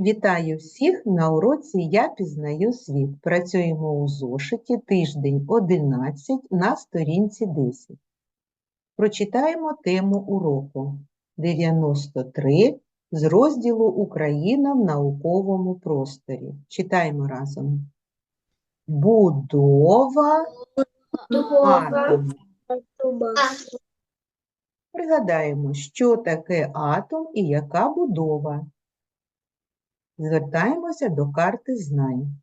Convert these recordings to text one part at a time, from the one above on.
Вітаю всіх на уроці Я пізнаю світ. Працюємо у зошиті тиждень 11 на сторінці 10. Прочитаємо тему уроку 93 з розділу Україна в науковому просторі. Читаємо разом. Будова атому. Пригадаємо, що таке атом і яка будова. Звертаємося до карти знань.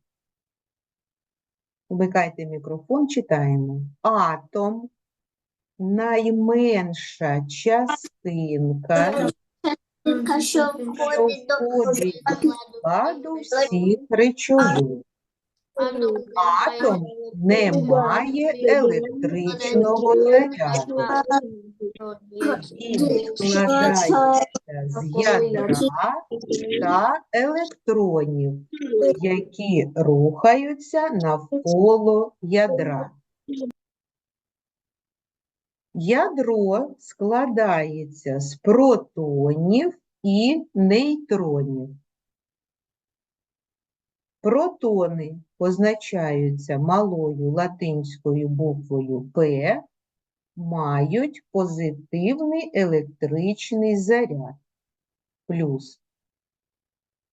Вмикайте мікрофон, читаємо. Атом найменша частинка, Що входить до входить до складу всіх речовин. Атом не має електричного заряду і складається з ядра та електронів, які рухаються навколо ядра. Ядро складається з протонів і нейтронів. Протони позначаються малою латинською буквою П, мають позитивний електричний заряд плюс.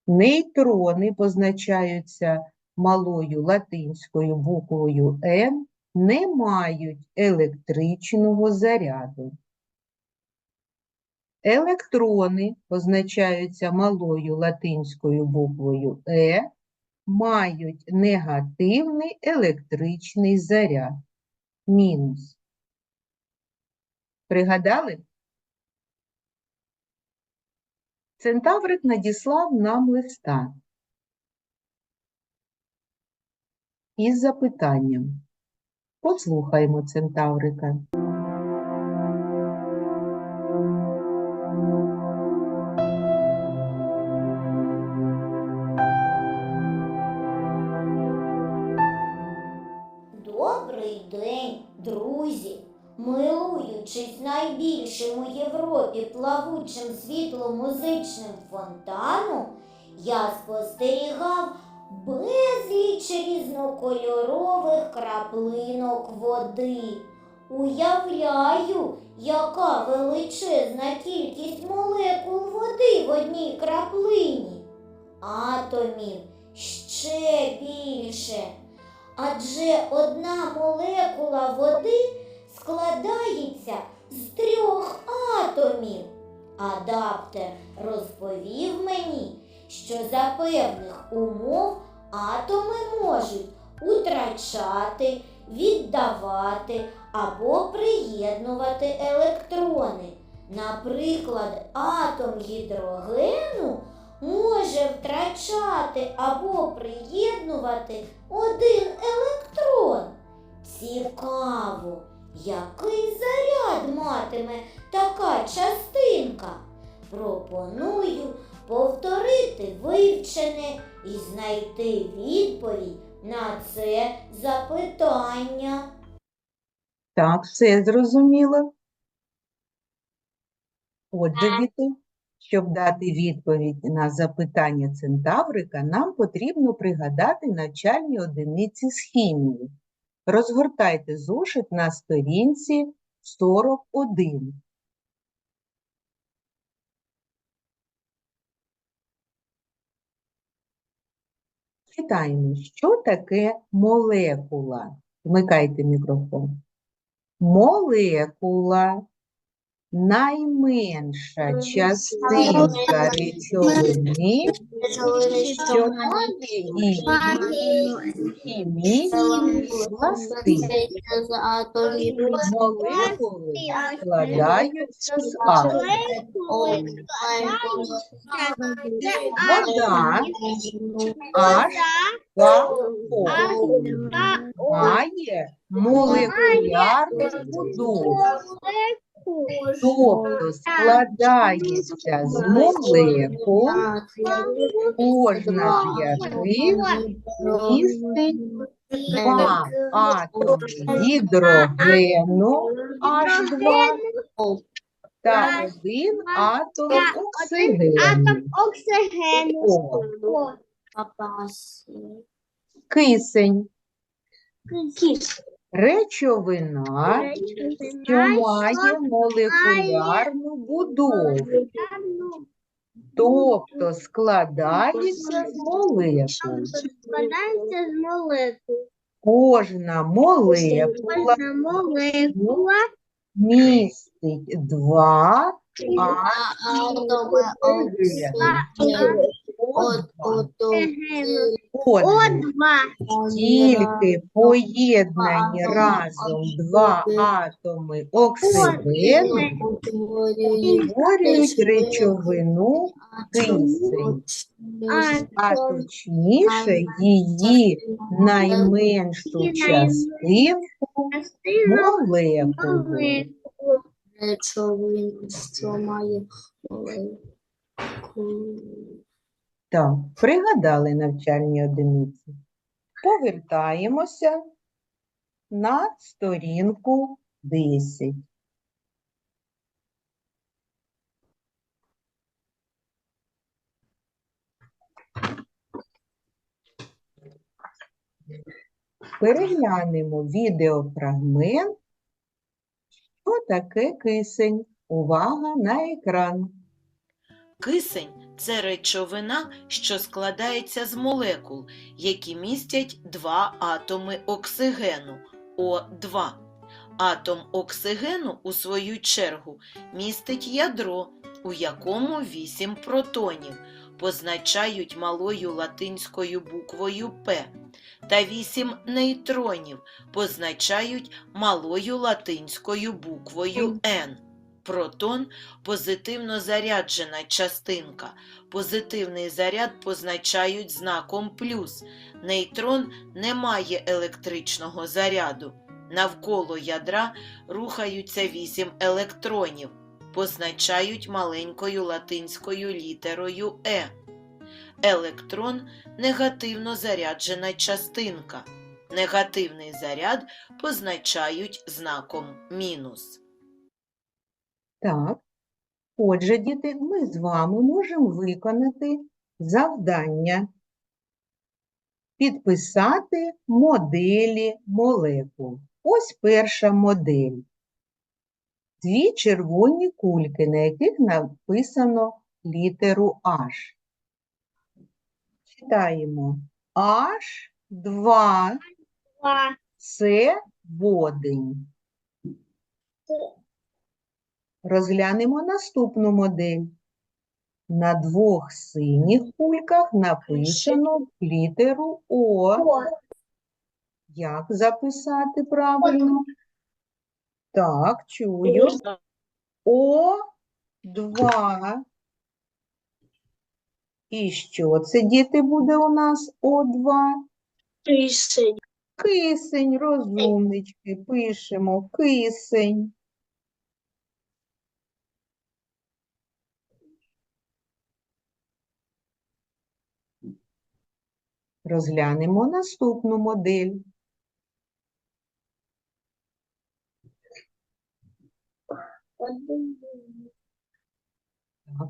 Нейтрони позначаються малою латинською буквою Н, не мають електричного заряду. Електрони позначаються малою латинською буквою Е, мають негативний електричний заряд. Мінус. Пригадали? Центаврик надіслав нам листа із запитанням. Послухаймо центаврика. Найбільшим у Європі плавучим світло-музичним фонтаном, я спостерігав безліч різнокольорових краплинок води. Уявляю, яка величезна кількість молекул води в одній краплині. Атомів ще більше. Адже одна молекула води складається з трьох атомів. Адаптер розповів мені, що за певних умов атоми можуть утрачати, віддавати або приєднувати електрони. Наприклад, атом гідрогену може втрачати або приєднувати один електрон. Цікаво, який заряд матиме така частинка. Пропоную повторити вивчене і знайти відповідь на це запитання. Так, все зрозуміло. Отже, діти, щоб дати відповідь на запитання центаврика, нам потрібно пригадати навчальні одиниці з хімії. Розгортайте зошит на сторінці 41. Читаємо, що таке молекула. Вмикайте мікрофон. Молекула найменша частинка речовини, що має її хімічні властивості. Молекули складаються з атомів. Вода H2O має молекулярну будову, Тобто складається з молекул, кожна з яких містить два атоми гідрогену H2 та один атом оксигену. О. Кисень кис. Речовина, що має молекулярну будову, тобто складається з молекул. Складається з молекул. Кожна молекула містить два оксигену. Отже, О2. тільки поєднані разом. Два атоми оксигену утворюють речовину кисень, а точніше її найменшу частинку молекулу. Речовину, що має молекулу. Так, пригадали навчальні одиниці. Повертаємося на сторінку 10. Переглянемо відеофрагмент. Що таке кисень? Увага на екран. Кисень це речовина, що складається з молекул, які містять два атоми оксигену О2. Атом оксигену, у свою чергу, містить ядро, у якому 8 протонів, позначають малою латинською буквою П, та 8 нейтронів позначають малою латинською буквою Н. Протон позитивно заряджена частинка. Позитивний заряд позначають знаком плюс. Нейтрон не має електричного заряду. Навколо ядра рухаються вісім електронів, позначають маленькою латинською літерою Е. Електрон негативно заряджена частинка. Негативний заряд позначають знаком мінус. Так. Отже, діти, ми з вами можемо виконати завдання підписати моделі молекул. Ось перша модель. Дві червоні кульки, на яких написано літеру H. Читаємо H2 це водень. Розглянемо наступну модель. На двох синіх кульках написано літеру О. Як записати правильно? Так, чую. О2. І що це, діти, буде у нас О2? Кисень. Кисень, розумнички, пишемо кисень. Розглянемо наступну модель.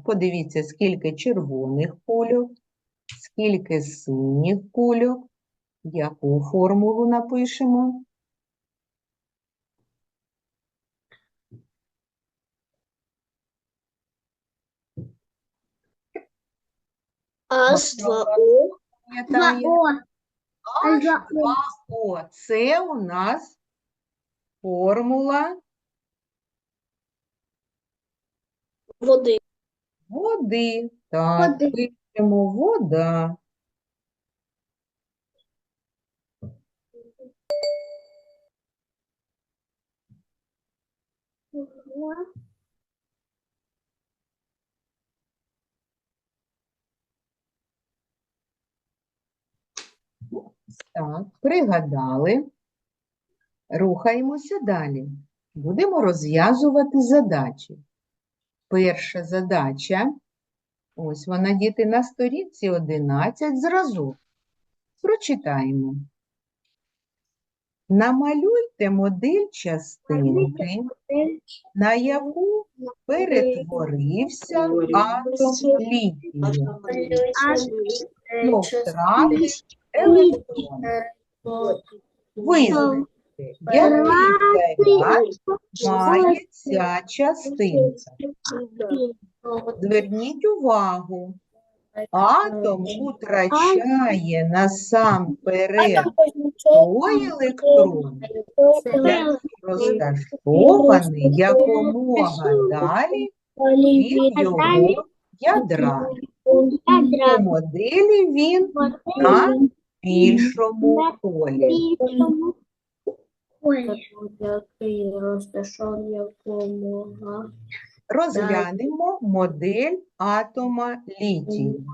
Подивіться, скільки червоних кульок, скільки синіх кульок. Яку формулу напишемо? H2O. Пам'ятає? 2O. H2O. Це у нас формула Води. води. Так, Води. пишемо вода. Так, пригадали. Рухаємося далі. Будемо розв'язувати задачі. Перша задача. Ось вона, діти, на сторінці 11 зразок. Прочитаємо. Намалюйте модель частинки, на яку перетворився атом літію, втратив електрон. Який має ця частинка. Зверніть увагу, атом утрачає насамперед той електрон, який розташований якомога далі від його ядра. У моделі він на більшому полі. Який розташований якомога Розглянемо модель атома літію.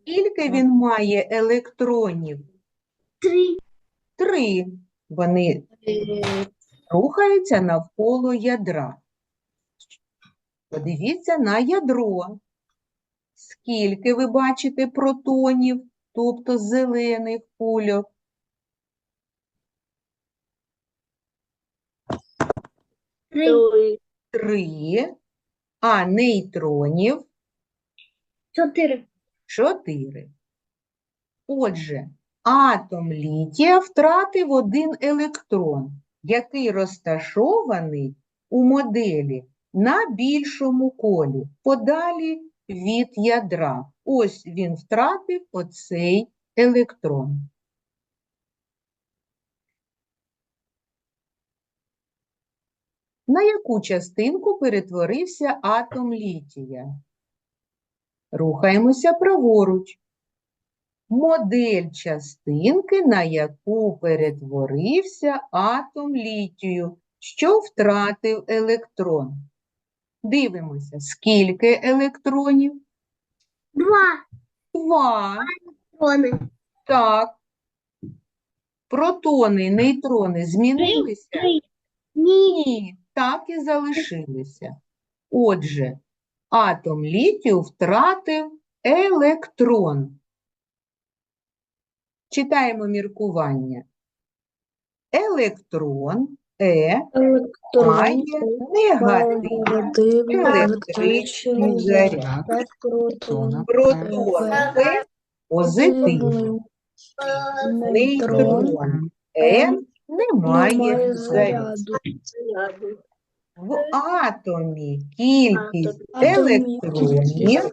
Скільки він має електронів? Три. Три. Вони рухаються навколо ядра. Подивіться на ядро. Скільки ви бачите протонів, тобто зелених кульок? Три. Три. А нейтронів Чотири. чотири. Отже, атом літія втратив один електрон, який розташований у моделі на більшому колі, подалі від ядра. Ось він втратив оцей електрон. На яку частинку перетворився атом літія? Рухаємося праворуч. Модель частинки, на яку перетворився атом літію, що втратив електрон. Дивимося, скільки електронів? Два. Два. Вони. Так. Протони, нейтрони змінилися? Три. Ні, так і залишилися. Отже, атом літію втратив електрон. Читаємо міркування. Електрон Е має негативний електричний заряд. Протон. Протон П позитивний. Нейтрон Н не має заряду. В атомі кількість електронів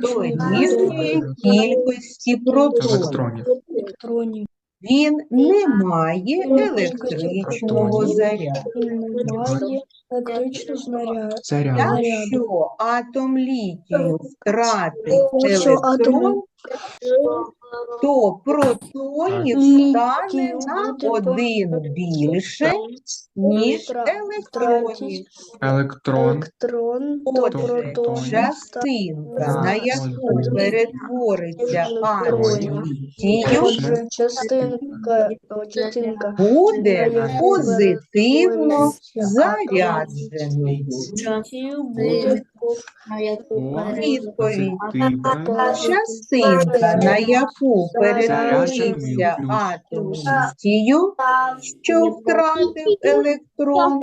дорівнює кількості протонів. Він не має електричного заряду. Немає електричного снаряду. Заряд. Якщо атом літію втратить Якщо атом електрон, то протонів Літію стане на один більше, ніж Втра- електронів. Електрон. Електрон до Отже, частинка, на яку Ось. перетвориться атом Електронів. літію, Отже, частинка, о, частинка буде яку перетвориться зарядженою. літію буде Відповідь. Частинка, на яку перетворився атом літію, що втратив електрон,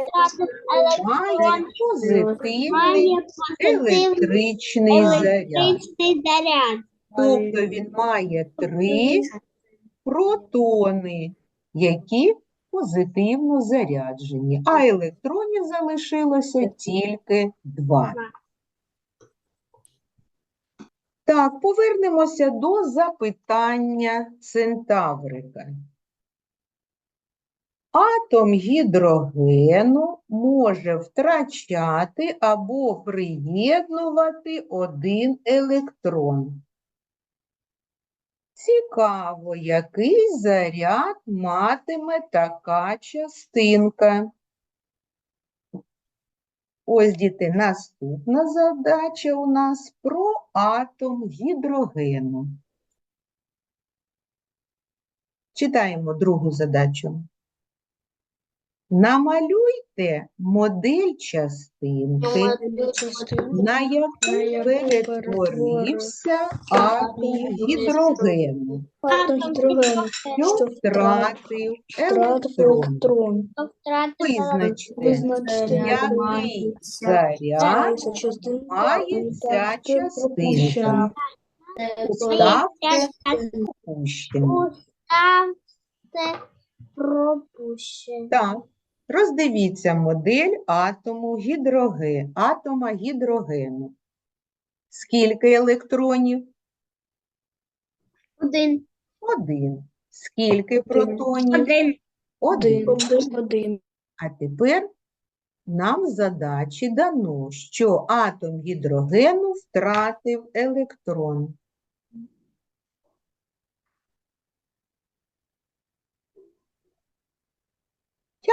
має позитивний електричний заряд. Тобто він має три протони, які позитивно заряджені, а електронів залишилося тільки два. Так, повернемося до запитання центаврика. Атом гідрогену може втрачати або приєднувати один електрон. Цікаво, який заряд матиме така частинка. Ось, діти, наступна задача у нас про атом гідрогену. Читаємо другу задачу. Намалюйте модель частинки, на яку перетворився атом гідрогену, що втратив електрон. Визначте, який заряд має ця частинка. Ставте пропущення. Ставте пропущення. Так, роздивіться модель атому гідроге, атома гідрогену. Скільки електронів? Один. Один. Скільки протонів? Один. Один. Один. Один. А тепер нам задачі дано, що атом гідрогену втратив електрон.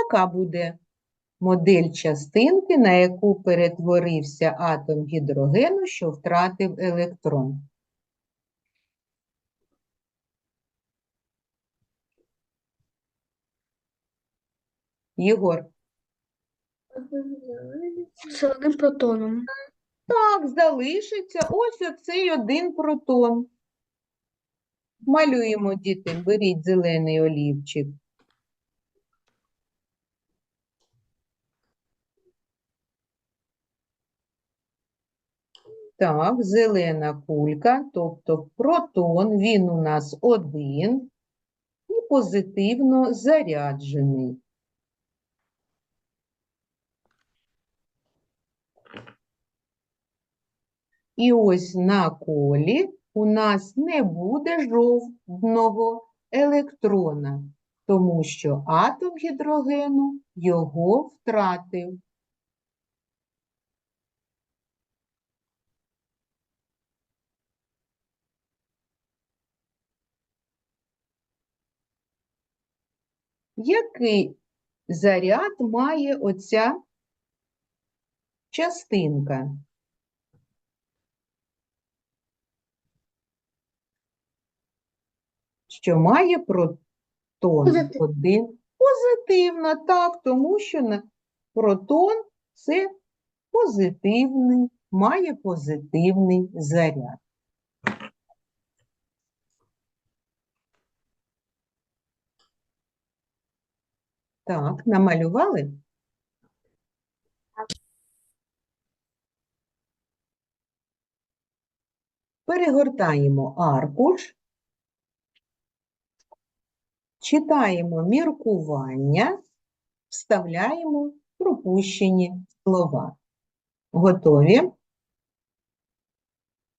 Яка буде модель частинки, на яку перетворився атом гідрогену, що втратив електрон? Єгор. З одним протоном. Так, залишиться ось оцей один протон. Малюємо, діти, беріть зелений олівчик. Так, зелена кулька, тобто протон, він у нас один і позитивно заряджений. І ось на колі у нас не буде жовтного електрона, тому що атом гідрогену його втратив. Який заряд має оця частинка? що має протон Позитив. один. Позитивно, так, тому що протон це позитивний, має позитивний заряд. Так, намалювали? Перегортаємо аркуш. Читаємо міркування, вставляємо пропущені слова. Готові?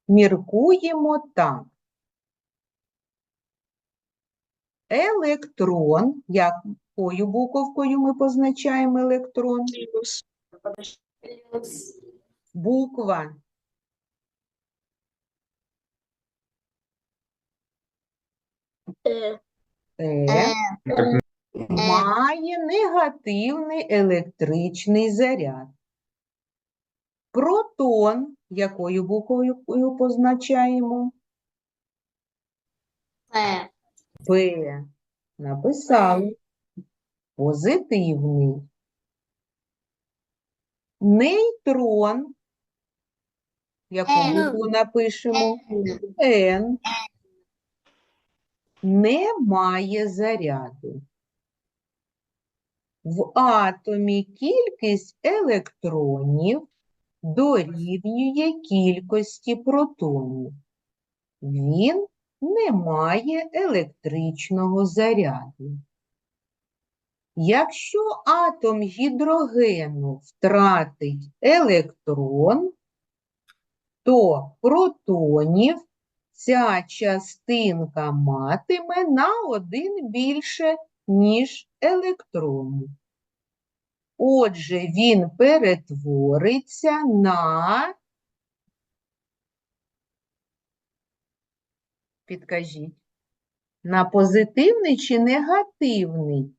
Міркуємо так. Електрон, якою буковкою ми позначаємо електрон? Буква Е. Е. Має негативний електричний заряд. Протон, якою буквою позначаємо? П. П. Написали. Позитивний. Нейтрон. Н. букву напишемо? Н. Не має заряду. В атомі кількість електронів дорівнює кількості протонів. Він не має електричного заряду. Якщо атом гідрогену втратить електрон, то протонів ця частинка матиме на один більше, ніж електронів. Отже, він перетвориться на, підкажіть, на позитивний чи негативний?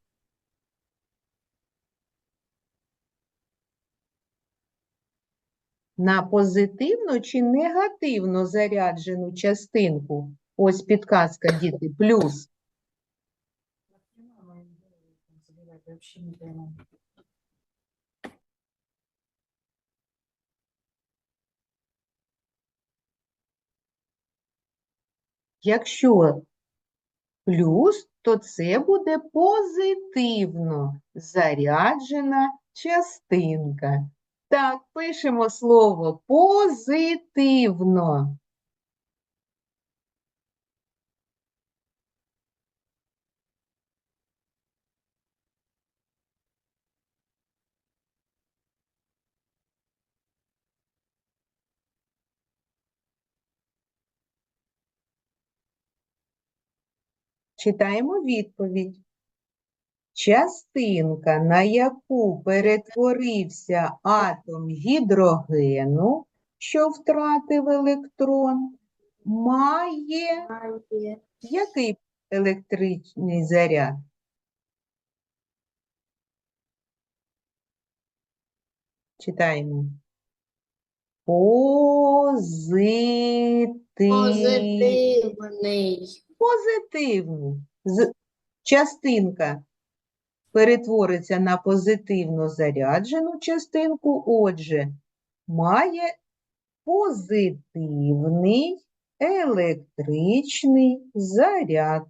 На позитивно чи негативно заряджену частинку? Ось підказка, діти, плюс. Якщо плюс, то це буде позитивно заряджена частинка. Так, пишемо слово позитивно. Читаємо відповідь. Частинка, на яку перетворився атом гідрогену, що втратив електрон, має Має який електричний заряд? Читаємо. Позитив. позитивний. Позитивний. З- Частинка перетвориться на позитивно заряджену частинку, отже, має позитивний електричний заряд.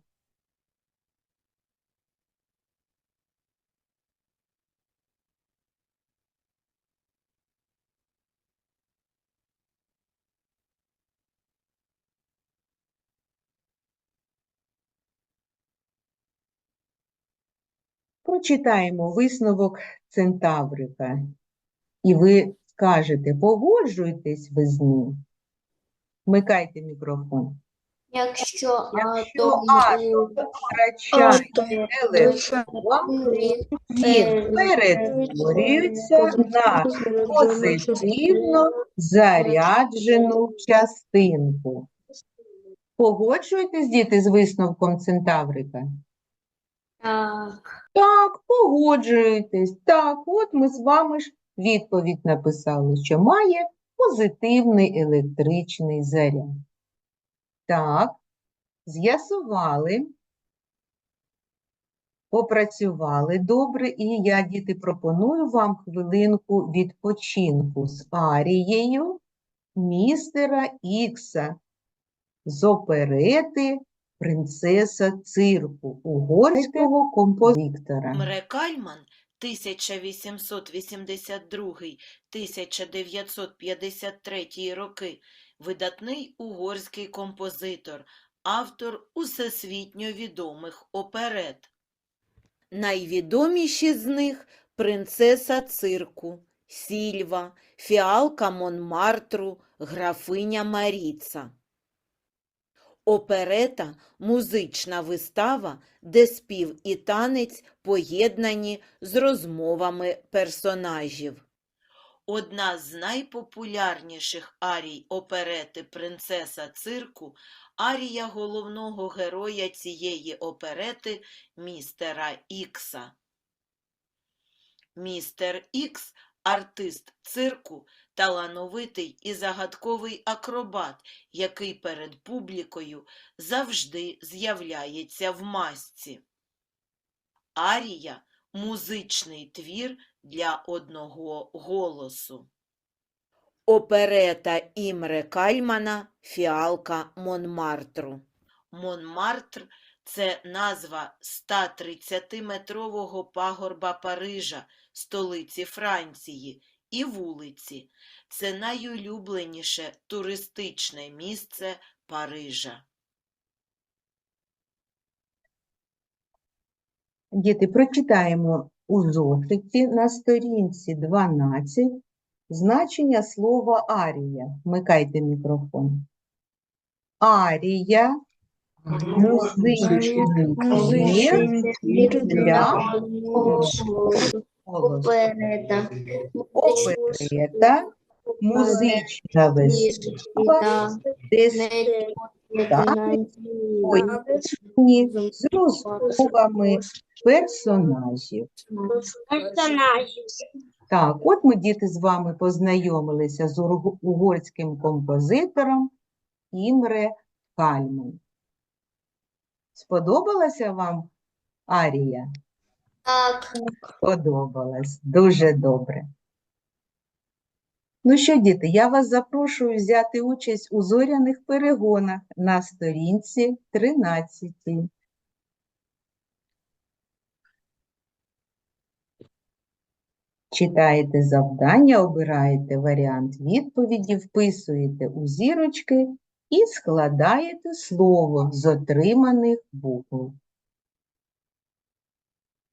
Прочитаємо висновок Центаврика. І ви скажете, погоджуєтесь ви з ним? Вмикайте мікрофон. Якщо Якщо атом атом втрачає електрон, він перетворюється на позитивно заряджену частинку. Погоджуєтесь, діти, з висновком Центаврика? Так. Так, погоджуєтесь. Так, от ми з вами ж відповідь написали, що має позитивний електричний заряд. Так, з'ясували, попрацювали добре, і я, діти, пропоную вам хвилинку відпочинку з арією містера Ікса з оперети «Принцеса цирку» угорського композитора. Імре Кальман 1882-1953 роки видатний угорський композитор, автор усесвітньо відомих оперет. Найвідоміші з них принцеса цирку, Сільва, фіалка Монмартру, графиня Маріца. Оперета – музична вистава, де спів і танець поєднані з розмовами персонажів. Одна з найпопулярніших арій оперети «Принцеса цирку» – арія головного героя цієї оперети містера Ікса. Містер Ікс – артист цирку, талановитий і загадковий акробат, який перед публікою завжди з'являється в масці. Арія – музичний твір для одного голосу. Оперета Імре Кальмана «Фіалка Монмартру». Монмартр – це назва 130-метрового пагорба Парижа, столиці Франції, і вулиці. Це найулюбленіше туристичне місце Парижа. Діти, прочитаємо у зошиті на сторінці 12 значення слова арія. Вмикайте мікрофон. Арія – музичний твір для. Оперета. Оперета – музична вистава, де з розмовами персонажів. Персонажі. Так, от ми, діти, з вами познайомилися з угорським композитором Імре Кальман. Сподобалася вам арія? Так. Сподобалось. Дуже добре. Ну що, діти, я вас запрошую взяти участь у зоряних перегонах на сторінці 13. Читаєте завдання, обираєте варіант відповіді, вписуєте у зірочки і складаєте слово з отриманих букв.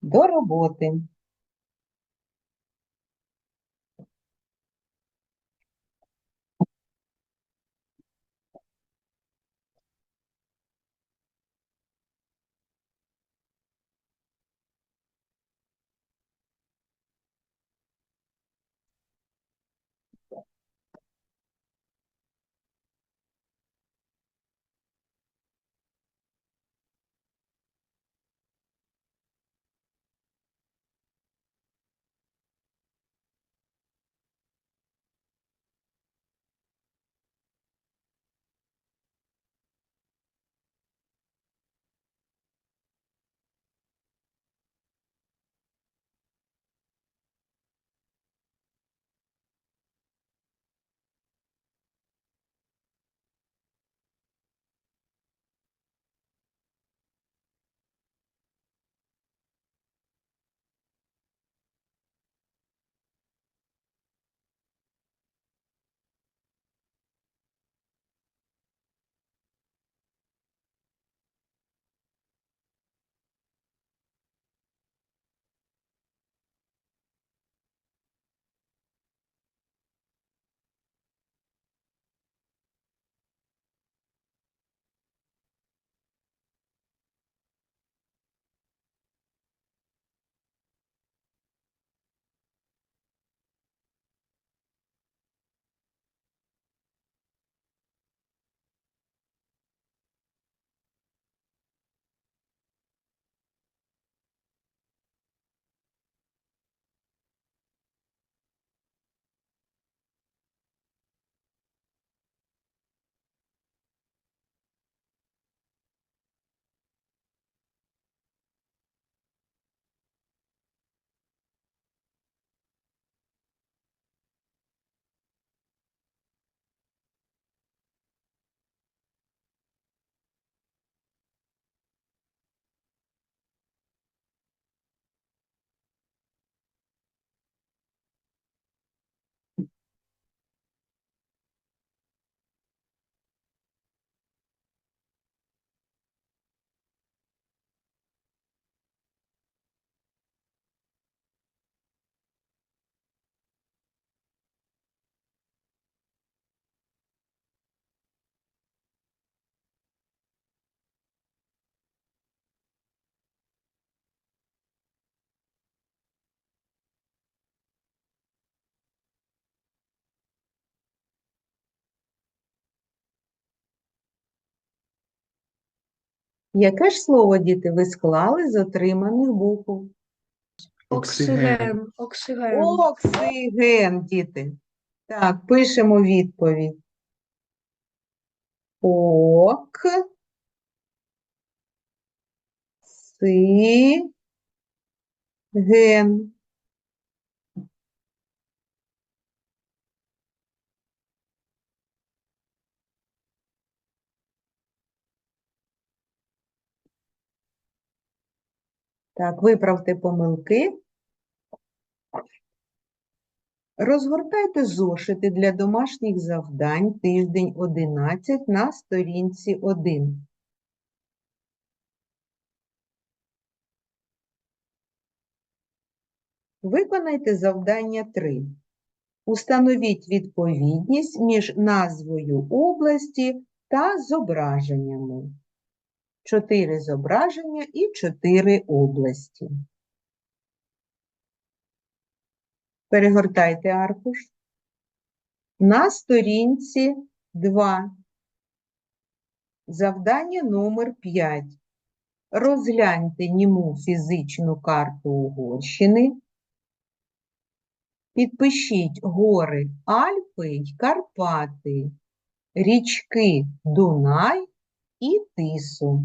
До роботи. Яке ж слово, діти, ви склали з отриманих букв? Оксиген. Оксиген. Оксиген, діти. Так, пишемо відповідь. Ок. Си. Ген. Так, виправте помилки. Розгортайте зошити для домашніх завдань тиждень 11 на сторінці 1. Виконайте завдання 3. Установіть відповідність між назвою області та зображеннями. Чотири зображення і чотири області. Перегортайте аркуш. На сторінці 2. Завдання номер 5. Розгляньте німу фізичну карту Угорщини. Підпишіть гори Альпи й Карпати, річки Дунай і Тису.